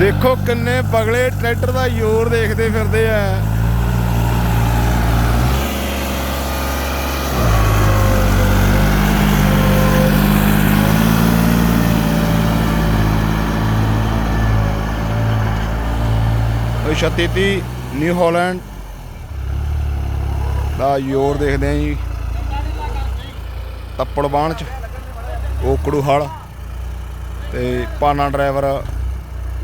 ਦੇਖੋ ਕਿੰਨੇ ਬਗਲੇ ਟਰੈਕਟਰ ਦਾ ਜ਼ੋਰ ਦੇਖਦੇ ਫਿਰਦੇ ਆ। ਉਹ 36 ਨਿਊ ਹਾਲੈਂਡ ਦਾ ਜ਼ੋਰ ਦੇਖਦੇ ਆ ਜੀ। ਤੱਪੜ ਬਾਣ ਚ, ਓਕੜੂ ਹਲ ਤੇ ਪਾਨਾ ਡਰਾਈਵਰ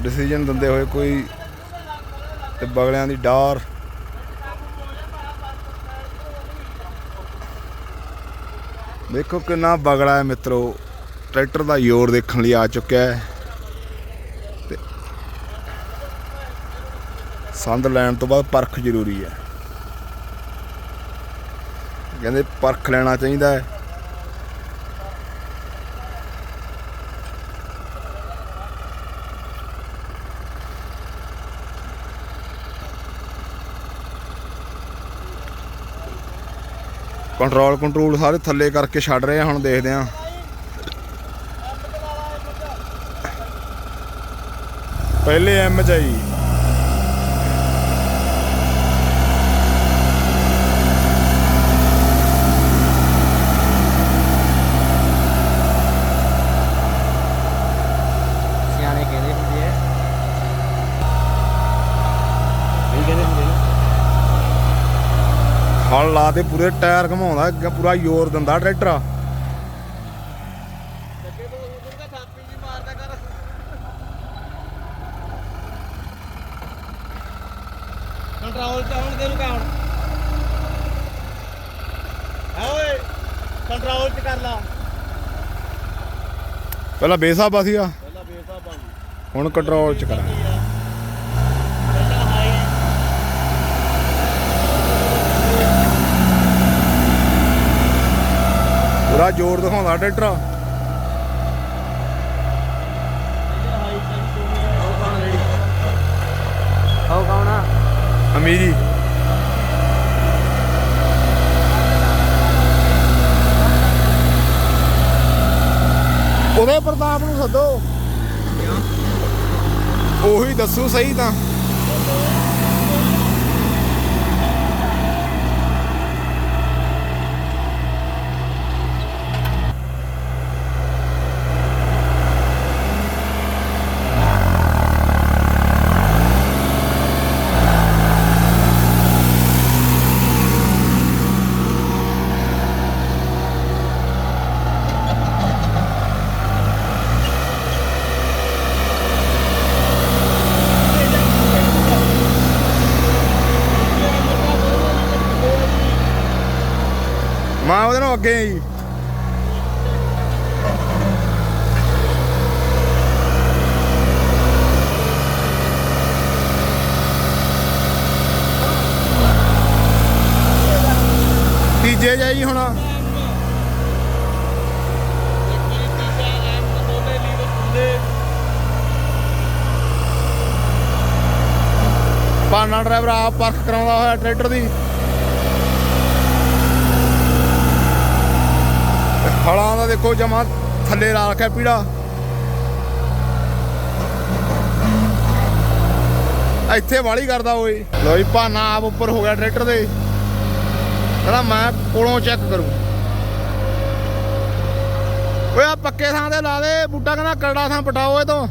ਡਿਸੀਜਨ ਦਿੰਦੇ ਹੋਏ ਕੋਈ ਤੇ ਬਗਲਿਆਂ ਦੀ ਡਾਰ। ਦੇਖੋ ਕਿੰਨਾ ਬਗਲਾ ਹੈ ਮਿੱਤਰੋ, ਟਰੈਕਟਰ ਦਾ ਜ਼ੋਰ ਦੇਖਣ ਲਈ ਆ ਚੁੱਕਿਆ ਹੈ। ਤੇ ਸੰਦ ਲੈਣ ਤੋਂ ਬਾਅਦ ਪਰਖ ਜ਼ਰੂਰੀ ਹੈ। ਕਹਿੰਦੇ ਪਰਖ ਲੈਣਾ ਚਾਹੀਦਾ ਹੈ। ਕੰਟਰੋਲ ਕੰਟਰੋਲ ਸਾਰੇ ਥੱਲੇ ਕਰਕੇ ਛੱਡ ਰਹੇ ਆ, ਹੁਣ ਦੇਖਦੇ ਆ। ਪਹਿਲੇ ਐਮ ਚ ਆ ਜੀ ਸਿਆਣੇ ਕਹਿੰਦੇ ਹੁੰਦੇ ਆ ਇਹ ਕਹਿੰਦੇ ਹੁੰਦੇ ਨੇ ਹਲ ਲਾ ਦੇ ਪੂਰੇ ਟਾਇਰ ਘਮਾਉਂਦਾ ਪੂਰਾ ਜ਼ੋਰ ਦਿੰਦਾ ਟਰੈਕਟਰ। ਕਰ ਕੰਟਰੋਲ ਚ ਆਉਣ ਦੇ ਨੂੰ ਕਾਉਣ ਹੈ ਓਏ ਕੰਟਰੋਲ ਚ ਕਰ ਲਾ। ਪਹਿਲਾਂ ਬੇਸਾਬਾ ਸੀਗਾ। ਪਹਿਲਾਂ ਬੇਸਾ ਬੰਦ ਹੁਣ ਕੰਟਰੋਲ ਚ ਕਰਾਂ ਪੂਰਾ ਜ਼ੋਰ ਦਿਖਾਉਂਦਾ ਟਰੈਕਟਰ ਪਹਿਲਾਂ ਕੌਣ ਆ ਅਮੀਰੀ ਉਹਦੇ ਪ੍ਰਤਾਪ ਨੂੰ ਸੱਦੋ। ਉਹੀ ਦੱਸੂ ਸਹੀ ਤਾਂ। ਮੈਂ ਉਹਦੇ ਨਾਲ ਅੱਗੇ ਜੀ। ਤੀਜੇ ਜਾਈ ਹੁਣ। ਪਾਨਾ ਡਰਾਈਵਰ ਆਪ ਪਰਖ ਕਰਾਉਂਦਾ ਹੋਇਆ ਟਰੈਕਟਰ ਦੀ। ਹਲਾਂ ਦਾ ਦੇਖੋ ਜਮਾ ਥੱਲੇ ਲਾ ਰੱਖਿਆ ਪੀੜਾ। ਇੱਥੇ ਵਾਲੀ ਕਰਦਾ ਓਏ। ਲੋ ਜੀ, ਭਾਨਾ ਆਪ ਉੱਪਰ ਹੋ ਗਿਆ ਟਰੈਕਟਰ ਦੇ ਕਹਿੰਦਾ ਮੈਂ ਕੋਲੋਂ ਚੈੱਕ ਕਰੂੰ। ਓਏ ਆ ਪੱਕੇ ਥਾਂ ਤੇ ਲਾ ਦੇ, ਬੂਟਾ ਕਹਿੰਦਾ ਕਰੜਾ ਥਾਂ ਪਟਾਓ ਇਹ ਤੋਂ।